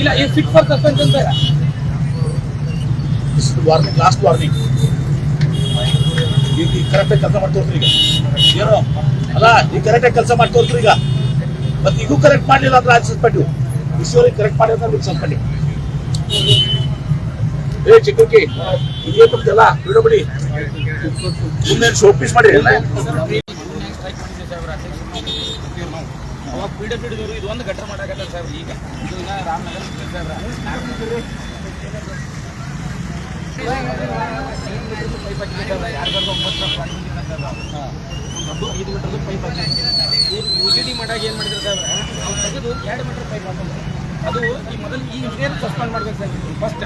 ಇಲ್ಲ, ಈ fit for suspension ಅಂತ ವಾರ್ನಿಂಗ್ ಲಾಸ್ಟ್ ವಾರ್ನಿಂಗ್ ಈಗ ಕರೆಕ್ಟಾಗಿ ಕೆಲಸ ಮಾಡ್ತೋರ್ತ್ರಿ ಈಗ. ಏನೋ? ಅಲ್ಲ ಈಗ ಕರೆಕ್ಟಾಗಿ ಕೆಲಸ ಮಾಡ್ತೋರ್ತ್ರಿ ಈಗ. ಮತ್ತೆ ಈಗೂ ಕರೆಕ್ಟ್ ಮಾಡಲಿಲ್ಲ ಅಂದ್ರೆ ಅದು ಸಸ್ಪೆಂಡ್ ಈಶ್ವರಿಗೆ ಕರೆಕ್ಟ್ ಮಾಡಿದ್ರೆ ನಿಮ್ಗೆ ಸಸ್ಪೆಂಡ್ ಏ ಚಿಕ್ಕಿ ಇದೇ ಬರ್ತಲ್ಲ ಬಿಡು ಬಿಡಿ. ಸುಮ್ಮನೆ ಶೋಪೀಸ್ ಮಾಡಿ ಅವಾಗ ಪಿ ಡಬ್ಲ್ಯೂ ಡಿದವರು ಇದು ಒಂದು ಗಟ್ಟರ ಮಾಡಾಕತ್ತಾರ ಸರ್ ಈಗ. ಇದನ್ನ ರಾಮನಗರ ಸರ್ ಪೈಪ್ ಹಾಕಿದ್ದಾರೆ ಯಾರಿಗಾದ್ರು ಒಂಬತ್ತು ಅದು ಐದು ಪೈಪ್ ಹಾಕಿದ್ದಾರೆ ಯು ಸಿ ಡಿ ಮಾಡಾಗ ಏನು ಮಾಡಿದ್ರು ಸರ್ ಅವ್ರು ತೆಗೆದು ಎರಡು ಮೀಟರ್ ಪೈಪ್ ಹಾಕೋದು. ಅದು ಈ ಮೊದಲು ಈ ಇಂಜಿನಿಯರ್ ಸಸ್ಪೆಂಡ್ ಮಾಡ್ಬೇಕು ಸರ್ ಫಸ್ಟ್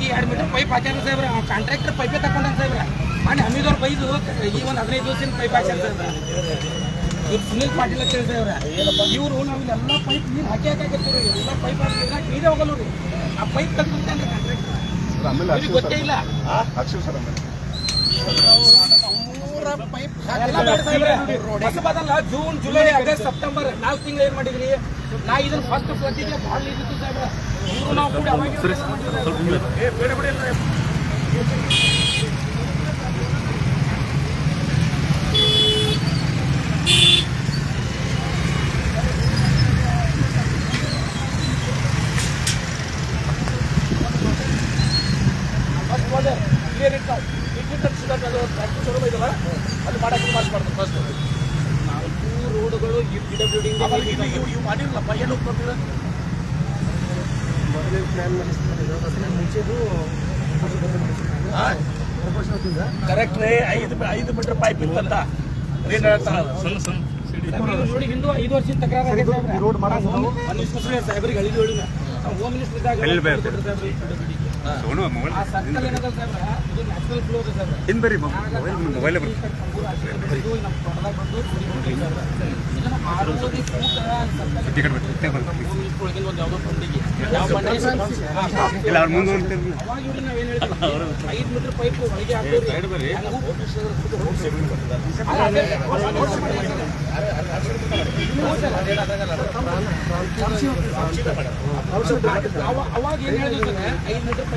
ಈ ಎರಡು ಮೀಟರ್ ಪೈಪ್ ಹಾಕ್ಯಾರ ಸಾಹೇಬ್ರ. ಅವ್ನು ಕಾಂಟ್ರಾಕ್ಟರ್ ಪೈಪೇ ತಗೊಂಡಾನ ಸಾಹೇಬ್ರ. ಮಾಡಿ ಹಮೀದವ್ರು ಬೈದು ಈ ಒಂದು ಹದಿನೈದು ದಿವಸದಿಂದ ಪೈಪ್ ಹಾಕ್ಯಾರ ಸಾಹೇಬ್ರ. ಇವ್ರು ಸುನಿಲ್ ಪಾಟೀಲ್ ಅಂತ ಇವ್ರ ಇವರು ನಾವು ಎಲ್ಲ ಪೈಪ್ ನೀರು ಹಾಕಿ ಹಾಕಾಕತ್ತೀವಿ ಎಲ್ಲ ಪೈಪ್ ಹಾಕಿ ನೀರೇ ಹೋಗಲ್ಲ ರೀ ಆ ಪೈಪ್ ಇವ್ರಿಗೆ ಗೊತ್ತೇ ಇಲ್ಲ. ಪೈಪ್ ಹೊಸಬದಲ್ಲ ಜೂನ್ ಜುಲೈ ಆಗಸ್ಟ್ ಸೆಪ್ಟೆಂಬರ್ ನಾಲ್ಕು ತಿಂಗಳು ಏನ್ ಮಾಡಿದ್ರಿ? ನಾ ಇದನ್ನ ಫಸ್ಟ್ ಫ್ಲಡ್ಡಿಗೆ ಭಾಳ ಇದ್ದಿತ್ತು ಸಾಹೇಬ್ರ. ಇವರು ನಾವು ಕೂಡ ಅವಾಗ ಅದು ಮಾಡಕ್ಕೆ ಮಾಡಿಸ್ಬಾರ್ದು ಫಸ್ಟ್ ನಾಲ್ಕು ರೋಡ್ಗಳು ಡಬ್ಲ್ಯೂ ಇವು ಇವು ಮಾಡಿರಲ್ಲಪ್ಪ ಏನು ಹೋಗ್ತಿಲ್ಲ ಕರೆಕ್ಟ್ ರೀ ಐದು ಐದು ಮೀಟರ್ ಪೈಪ್ ಇತ್ತಂತ ಏನ್ ಹೇಳ್ತಾರಲ್ಲ ಸಣ್ಣ ಸಣ್ಣ ನೋಡಿ ಹಿಂದೂ ಐದು ವರ್ಷದ ತಕರಾರು ರೋಡ್ ಸಾಹೇಬ್ರಿಗೆ ಹೇಳಿದ ಹೇಳಿನ ಇದೆ ಸಾಹೇಬ್ರ ಇನ್ ಬರ್ರಿ ಮೊಬೈಲ್ ಮೊಬೈಲ್ ಬರ್ರಿ ಟಿಕೆಟ್ ಬರ್ತೀವಿ ಒಳಗಿನ ಒಂದು ಯಾವುದೋ ಬಂಡಿಗೆ ಯಾವ ಬಂಡೆ ಇಲ್ಲ ಅವ್ರ ಮುಂದೆ ಹೊಂಟಿರ್ಲಿ. ಅವಾಗ ಇವ್ರಿಗೆ ನಾವೇನ್ ಹೇಳ್ತೀವಿ ಐದು ಮೀಟರ್ ಪೈಪ್ ಒಳಗೆ ಹಾಕೋರಿ ಅಲ್ಲ, ಅದೇ, ನೋಡ್ಸ್ ಮಾಡಿದ್ದಾರೆ. ಅವ- ಅವಾಗ ಏನ್ ಹೇಳಿದ್ರು ಸರ್ ಐದು ಮೀಟರ್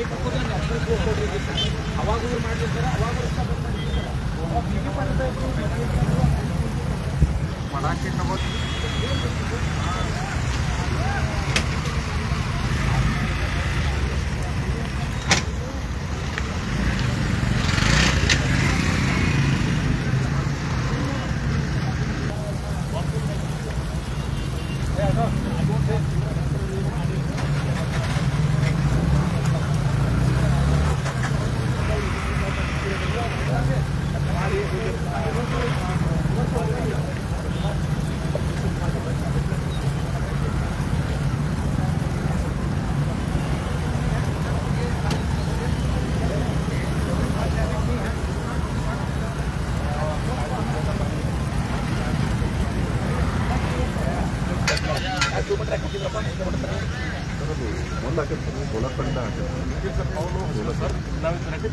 ಒಂದು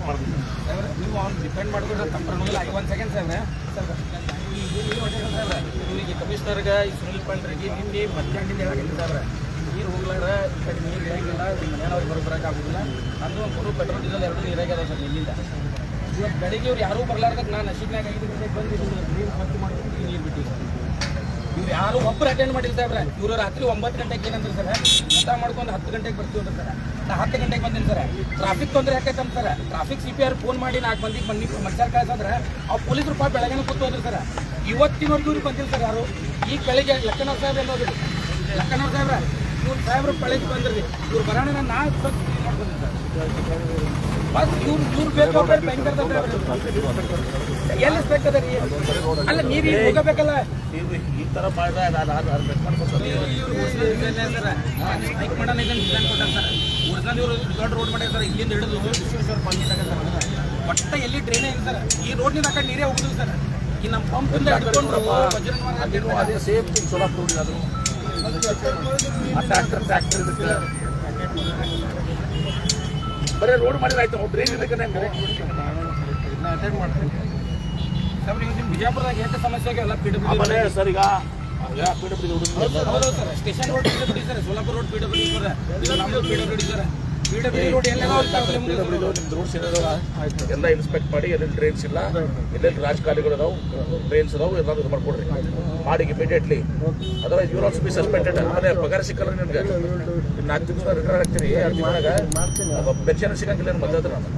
ಪಾರ್ಟಿ ನೀವು ಅವ್ನು ಮಾಡಿದ್ರೆ ಕಂಪ್ರಮಿಲ್ಲ ಒಂದು ಸೆಕೆಂಡ್ ಸರ್ ಕಮಿಷನರ್ಗೆ ಈ ಸುನಿಲ್ ಪಾಂಡ್ರಿಗೆ ನಿನ್ನೆ ಮಧ್ಯಾಹ್ನದಿಂದ ಹೇಳಾಗಿಲ್ಲ ನೀರು ಹೋಗ್ಲಾರ ಈ ಕಡೆ ನೀರು ಇರಂಗಿಲ್ಲ ಮನೆಯವ್ರಿಗೆ ಬರೋಕ್ಕಾಗೋದಿಲ್ಲ ಆಗೋದಿಲ್ಲ ಒಂದು ಕೊಡು ಪೆಟ್ರೋಲ್ ಡೀಸೆಲ್ ಎರಡು ನೀರಾಗ್ಯದ ಸರ್ ನಿನ್ನಿಂದ ಇವತ್ತು ಬೆಳಿಗ್ಗೆ ಇವ್ರು ಯಾರೂ ಬರ್ಲಾರ್ದಕ್ಕೆ ನಾನು ನಶೀಬ್ನಾಗ ಐದು ಗಂಟೆಗೆ ಬಂದು ನೀರು ಖರ್ಚು ಮಾಡ್ತೀನಿ ನೀರು ಬಿಟ್ಟಿದ್ದೆ ಇವ್ರು ಯಾರು ಒಬ್ಬರು ಅಟೆಂಡ್ ಮಾಡಿಲ್ಲ ಸರ್ ಇವರು ರಾತ್ರಿ ಒಂಬತ್ತು ಗಂಟೆಗೆ ಏನಂದ್ರೆ ಸರ್, ಊಟ ಮಾಡ್ಕೊಂಡು ಹತ್ತು ಗಂಟೆಗೆ ಬರ್ತೀವಿ ಅಂದ್ರೆ ಸರ್. ನಾ ಹತ್ತು ಗಂಟೆಗೆ ಬಂದಿನಿ ಸರ್. ಟ್ರಾಫಿಕ್ ತೊಂದರೆ ಯಾಕೈತೆ ಅಂತ sir? Traffic C P R phone ಮಾಡಿ ನಾಲ್ಕು ಮಂದಿಗೆ ಬನ್ನಿ ಮನುಷ್ಯರ ಕಳ್ಸಂದ್ರೆ ಆ ಪೊಲೀಸರು ಪಾಪ ಬೆಳಗ್ಗೆ ಕೂತು ಹೋದ್ರು ಸರ್. ಇವತ್ತಿನವರೆಗೂ ಇವ್ರಿಗೆ ಬಂದಿಲ್ಲ ಸರ್ ಯಾರು? ಈ ಬೆಳಿಗ್ಗೆ ಲಕ್ಕನವ್ರ ಸಾಹೇಬ್ ಎಲ್ಲೋದ್ರಿ ಲಕ್ಕನವ್ರ ಸಾಹೇಬ್ರ, ಇವ್ರು ಸಾಹೇಬ್ರು ಬೆಳಗ್ಗೆ ಬಂದ್ರಿ. ಇವ್ರು ಬರೋಣ ನಾನು ನಾಲ್ಕು ಸರ್. ಬಸ್ ಇವ್ರು ಇವ್ರು ಬೇಕಾದ್ರೆ ಭಯಂಕರ ಎಲ್ಲಿ ಅಲ್ಲ ಈಗ ಹೋಗಬೇಕಲ್ಲ ಈ ತರ ಮಾಡಿದ್ರೆ ಸ್ಟ್ರೈಕ್ ಮಾಡೋಣ ಇದನ್ನ ಡಿಸೈನ್ ಕೊಟ್ಟಾರ ಸರ್ ಉಳಿದ ಇವರು ದೊಡ್ಡ ರೋಡ್ ಮಾಡ್ಯಾರ ಸರ್? ಇಲ್ಲಿಂದ ಹಿಡಿದು ವಿಶ್ವೇಶ್ವರ ಸರ್ ಒಟ್ಟ ಎಲ್ಲಿ ಡ್ರೈನೇ ಇಲ್ಲ ಸರ್. ಈ ರೋಡ್ನಿಂದ ಆ ಕಡೆ ನೀರೇ ಹೋಗುದು ಸರ್ ಈ ನಮ್ಮ ಪಂಪ್ ಇಂದ ಹಿಡ್ಕೊಂಡು ಬಜರಂಗ ಅದೇ ಸೇಮ್ ಥಿಂಗ್ ಸೋಲಾಪುರ ಅದು ಟ್ರ್ಯಾಕ್ಟರ್ ಟ್ರ್ಯಾಕ್ಟರ್ ಬರೀ ರೋಡ್ ಮಾಡಿದ್ರೆ ಆಯ್ತು ಡ್ರೈನ್ ಇದಕ್ಕೆ ಅಟೆಂಡ್ ಮಾಡ್ತೀನಿ. ಸರ್ ನಿಮ್ಮ ಬಿಜಾಪುರದಾಗ ಎಷ್ಟು ಸಮಸ್ಯೆ ಆಗ್ಯಾವಲ್ಲ ಪಿ ಡಬ್ಲ್ಯೂ ಸರ್ ಈಗ P W station road PW sir. Solapur road PW sir. ಇದು ನಮ್ಮದು ಪಿಡಬ್ಲ್ಯೂ ಸರ್. ಎಲ್ಲ ಇನ್ಸ್ಪೆಕ್ಟ್ ಮಾಡಿ ಎಲ್ಲೆಲ್ಲಿ ಟ್ರೈನ್ಸ್ ಇಲ್ಲ ಎಲ್ಲೆಲ್ಲಿ ರಾಜಕಾಲಿಗಳು ಅದಾವು ಟ್ರೈನ್ಸ್ ಅದಾವು, ಎಲ್ಲ ಇದು ಮಾಡ್ಕೊಡ್ರಿ. ಮಾಡಿ ಇಮಿಡಿಯೇಟ್ಲಿ ಅದ್ರಾಗ ಯೂರ್ ಆಲ್ಸೋ ಬಿ ಸಸ್ಪೆಂಡೆಡ್ ಆಮೇಲೆ ಪಗಾರ ಸಿಕ್ಕಲ್ಲ ನಿಮ್ಗೆ. ನಾಲ್ಕು ದಿವಸ ರಿಟೈರ್ ಆಗ್ತೀರಿ ಆರು ದಿನಾಗ ಪೆನ್ಷನ್ ಸಿಗಂಗಿಲ್ಲ ಏನು ಮಧ್ಯ ನಾನು?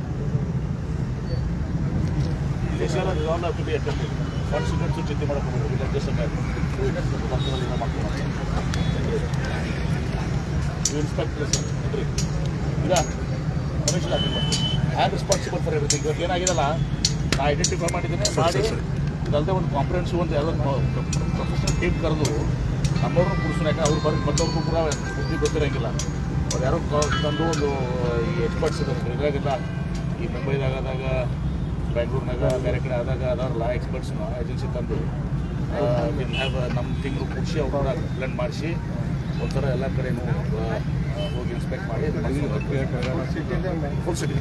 ಫಂಡ್ಸ್ ಎವ್ರಿಥಿಂಗ್ ಇವತ್ತು ಏನಾಗಿದಲ್ಲ ನಾ ಐಡೆಂಟಿಫೈ ಮಾಡಿದ್ದೀನಿ ಮಾಡಿ ಇದಲ್ಲದೆ ಒಂದು ಕಾನ್ಫರೆನ್ಸ್ ಒಂದು ಎಲ್ಲ ಪ್ರೊಫೆಷನಲ್ ಟೀಮ್ ಕರೆದು ನಮ್ಮವ್ರನ್ನ ಕೂರಿಸ್ತಾರೆ ಯಾಕಂದ್ರೆ ಅವ್ರು ಬರೀ ಬಂದವ್ರಿಗೂ ಕೂಡ ಬುದ್ಧಿ ಗೊತ್ತಿರಂಗಿಲ್ಲ. ಅವ್ರು ಯಾರೋ ತಂದು ಒಂದು ಈ ಎಕ್ಸ್ಪರ್ಟ್ಸ್ ಇದ್ದಾರೆ ಇದಾಗಿಲ್ಲ. ಈ ಮುಂಬೈದಾಗ ಆದಾಗ ಬೆಂಗಳೂರಿನಾಗ ಬೇರೆ ಕಡೆ ಆದಾಗ ಅದಾರಲ್ಲ ಎಕ್ಸ್ಪರ್ಟ್ಸ್ನ ಏಜೆನ್ಸಿ ತಂದು ನಮ್ಮ ತಿಂಗಳು ಕೂಡಿಸಿ ಅವ್ರ ಬ್ಲೆಂಡ್ ಮಾಡಿಸಿ ಒಂಥರ ಎಲ್ಲ ಕಡೆಯೂ ಹೋಗಿ ಇನ್ಸ್ಪೆಕ್ಟ್ ಮಾಡಿ. Full city